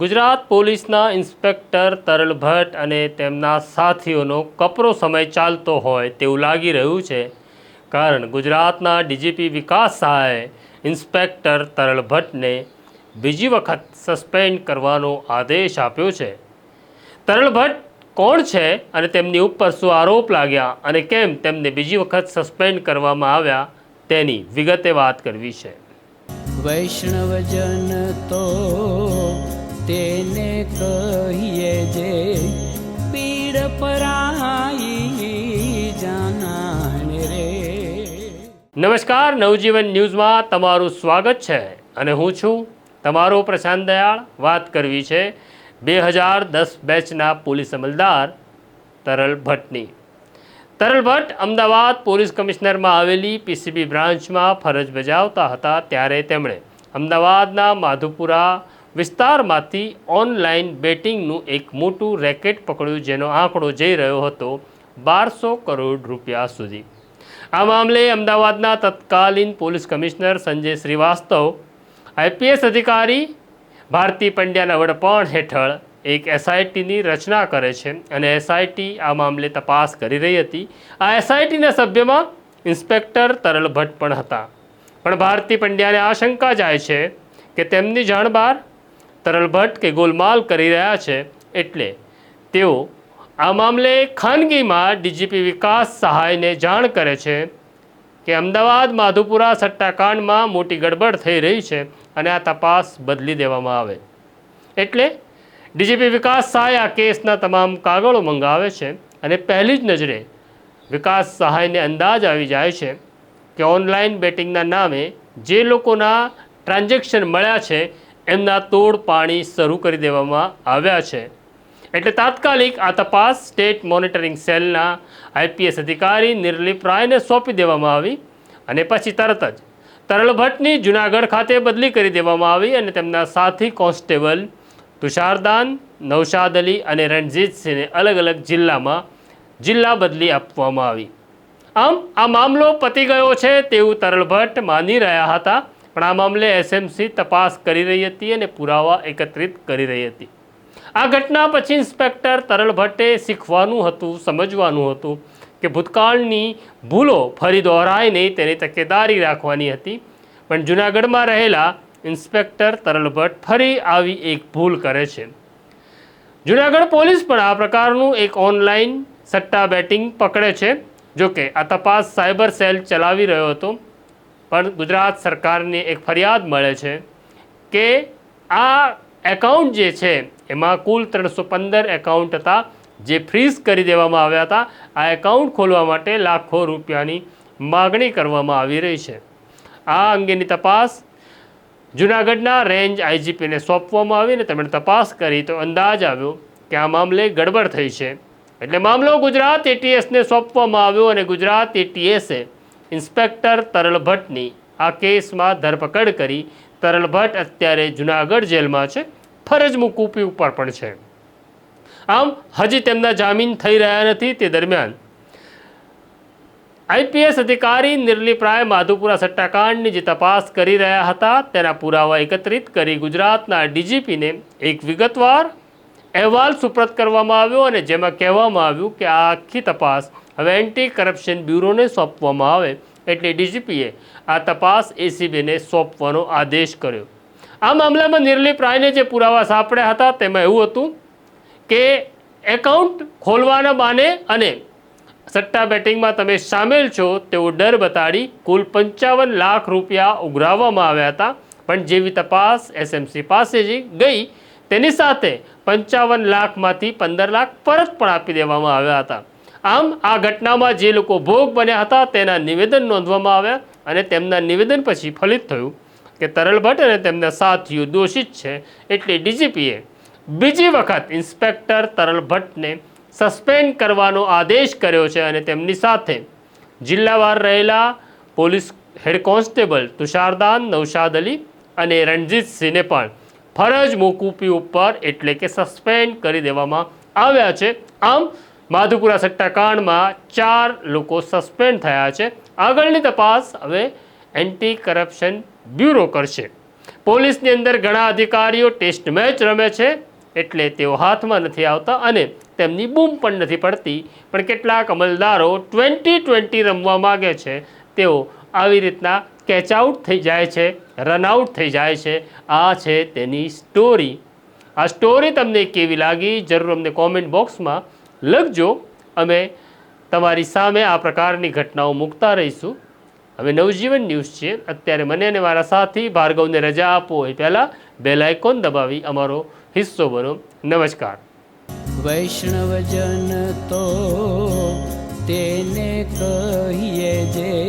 ગુજરાત પોલીસના ઇન્સ્પેક્ટર તરલ ભટ્ટ અને તેમના સાથીઓનો કપરો સમય ચાલતો હોય તેવું લાગી રહ્યું છે. કારણ ગુજરાતના ડીજીપી વિકાસ સહાયે ઇન્સ્પેક્ટર તરલ ભટ્ટને બીજી વખત સસ્પેન્ડ કરવાનો આદેશ આપ્યો છે. તરલ ભટ્ટ કોણ છે અને તેમની ઉપર શું આરોપ લાગ્યા અને કેમ તેમને બીજી વખત સસ્પેન્ડ કરવામાં આવ્યા તેની વિગતે વાત કરવી છે. વૈષ્ણવજન તો તેને કહીએ જે પીડ પરાઈ જાનાને રે. નમસ્કાર, નવજીવન ન્યૂઝમાં તમારું સ્વાગત છે અને હું છું તમારો પ્રશાંત દયાળ. વાત કરવી છે બે હજાર દસ બેચના પોલીસ અમલદાર તરલ ભટ્ટની. તરલ ભટ્ટ અમદાવાદ પોલીસ કમિશનરમાં આવેલી પીસીબી બ્રાન્ચમાં ફરજ બજાવતા હતા ત્યારે તેમણે અમદાવાદના માધુપુરા વિસ્તારમાંથી ઓનલાઈન બેટિંગનું એક મોટું રેકેટ પકડ્યું જેનો આંકડો જઈ રહ્યો હતો બારસો કરોડ રૂપિયા સુધી. આ મામલે અમદાવાદના તત્કાલીન police commissioner Sanjay Shrivastava, IPS અધિકારી ભારતી પંડ્યાના વડપણ હેઠળ એક એસઆઈટીની રચના કરે છે અને એસઆઈટી આ મામલે તપાસ કરી રહી હતી. આ એસઆઈટીના સભ્યમાં ઇન્સ્પેક્ટર તરલ ભટ્ટ પણ હતા. પણ ભારતી પંડ્યાને આશંકા જાય છે કે તેમની જાણ બહાર તરલ ભટ્ટ કે ગોલમાલ કરી રહ્યા છે એટલે તેઓ આ મામલે ખાનગીમાં ડીજીપી વિકાસ સહાયને જાણ કરે છે કે અમદાવાદ માધુપુરા સટ્ટાકાંડમાં મોટી ગડબડ થઈ રહી છે અને આ તપાસ બદલી દેવામાં આવે. એટલે ડીજીપી વિકાસ સહાય આ કેસના તમામ કાગળો મંગાવે છે અને પહેલી જ નજરે વિકાસ સહાયને અંદાજ આવી જાય છે કે ઓનલાઈન બેટિંગના નામે જે લોકોના ટ્રાન્ઝેક્શન મળ્યા છે એમના તોડ પાણી શરૂ કરી દેવામાં આવ્યા છે. એટલે તાત્કાલિક આ તપાસ સ્ટેટ મોનિટરિંગ સેલના આઈપીએસ અધિકારી નિર્લિપ રાયને સોંપી દેવામાં આવી અને પછી તરત જ તરલ ભટ્ટની જુનાગઢ ખાતે બદલી કરી દેવામાં આવી અને તેમના સાથી કોન્સ્ટેબલ તુષારદાન, નૌશાદ અલી અને રણજીતસિંહને અલગ અલગ જિલ્લામાં જિલ્લા બદલી આપવામાં આવી. આમ આ મામલો પતી ગયો છે તેવું તરલ ભટ્ટ માની રહ્યા હતા પણ આ મામલે એસએમસી તપાસ કરી રહી હતી અને પુરાવા એકત્રિત કરી રહી હતી. આ ઘટના પછી ઇન્સ્પેક્ટર તરલ ભટ્ટે શીખવાનું હતું, સમજવાનું હતું કે ભૂતકાળની ભૂલો ફરી દોહરાય નહીં તેની તકેદારી રાખવાની હતી. પણ જૂનાગઢમાં રહેલા ઇન્સ્પેક્ટર તરલ ભટ્ટ ફરી આવી એક ભૂલ કરે છે. જૂનાગઢ પોલીસ પણ આ પ્રકારનું એક ઓનલાઈન સટ્ટા બેટિંગ પકડે છે. જોકે આ તપાસ સાયબર સેલ ચલાવી રહ્યો હતો. પણ ગુજરાત સરકારને એક ફરિયાદ મળે છે કે આ એકાઉન્ટ જે છે, એમાં કુલ ત્રણસો પંદર એકાઉન્ટ હતા, જે ફ્રીઝ કરી દેવામાં આવ્યા હતા. આ એકાઉન્ટ ખોલવા માટે લાખો રૂપિયાની માગણી કરવામાં આવી રહી છે. આ અંગેની તપાસ જૂનાગઢના રેન્જ આઈજીપીને સોંપવામાં આવી અને તેમણે તપાસ કરી તો અંદાજ આવ્યો કે આ મામલે ગડબડ થઈ છે. એટલે મામલો ગુજરાત એટીએસને સોંપવામાં આવ્યો અને ગુજરાત એટીએસે ઇન્સ્પેક્ટર તરલ ભટ્ટની આ કેસમાં ધરપકડ કરી તરલ ભટ્ટ અત્યારે જૂનાગઢ જેલમાં છે. ફરજ મૂકૂપી ઉપર પણ છે. આમ, હજી તેમના જામીન થઈ રહ્યા નથી તે દરમિયાન આઈપીએસ અધિકારી નિર્લિપ રાય માધુપુરા સટ્ટાકાંડની જે તપાસ કરી રહ્યા હતા તેના પુરાવા એકત્રિત કરી ગુજરાતના ડીજીપીને એક વિગતવાર અહેવાલ સુપ્રત કરવામાં આવ્યો અને જેમાં કહેવામાં આવ્યું કે આ આખી તપાસ હવે એન્ટી કરપ્શન બ્યુરોને સોંપવામાં આવે એટલે ડીજીપીએ આ તપાસ એસીબીને સોંપવાનો આદેશ કર્યો. આ મામલામાં નિર્લિપ રાયને જે પુરાવા સાંપડ્યા હતા તેમાં એવું હતું કે એકાઉન્ટ ખોલવાના બાને અને સટ્ટા બેટિંગમાં તમે સામેલ છો તેવો ડર બતાડી કુલ પંચાવન લાખ રૂપિયા ઉઘરાવવામાં આવ્યા હતા. પણ જેવી તપાસ એસએમસી પાસે જ ગઈ તેની સાથે પંચાવન લાખમાંથી પંદર લાખ પરત પણ આપી દેવામાં આવ્યા હતા. આમ, આ ઘટનામાં જે લોકો ભોગ બન્યા હતા તેના નિવેદન નોંધવામાં આવ્યા અને તેમના નિવેદન પછી ફલિત થયું કે તરલ ભટ્ટ અને તેમના સાથીઓ દોષિત છે એટલે ડીજીપીએ બીજી વખત ઇન્સ્પેક્ટર તરલ ભટ્ટને સસ્પેન્ડ કરવાનો આદેશ કર્યો છે અને તેમની સાથે જિલ્લાવાર રહેલા police head constable Tushardan, Naushad Ali અને રણજીતસિંહને પણ ફરજ મોકૂફી ઉપર એટલે કે સસ્પેન્ડ કરી દેવામાં આવ્યા છે. આમ, માધુપુરા સટ્ટાકાંડમાં ચાર લોકો સસ્પેન્ડ થયા છે. આગળની તપાસ હવે એન્ટી કરપ્શન બ્યુરો કરશે. પોલીસની અંદર ઘણા અધિકારીઓ ટેસ્ટ મેચ રમે છે, એટલે તેઓ હાથમાં નથી આવતા અને તેમની બૂમ પણ નથી પડતી. પણ કેટલાક અમલદારો ટ્વેન્ટી ટ્વેન્ટી રમવા માગે છે. તેઓ આવી રીતના કેચ આઉટ થઈ જાય છે, રન આઉટ થઈ જાય છે. આ છે તેની સ્ટોરી. આ સ્ટોરી તમને કેવી લાગી જરૂર અમને કોમેન્ટ બોક્સમાં લખજો. અમે તમારી સામે આ પ્રકારની ઘટનાઓ મૂકતા રહીશું. હવે નવજીવન ન્યૂઝ છે અત્યારે મને અને મારા સાથી ભાર્ગવને રજા આપો એ પહેલાં બેલ આઇકોન દબાવી અમારો હિસ્સો બનો. નમસ્કાર. વૈષ્ણવજન તો તેને કહીએ જે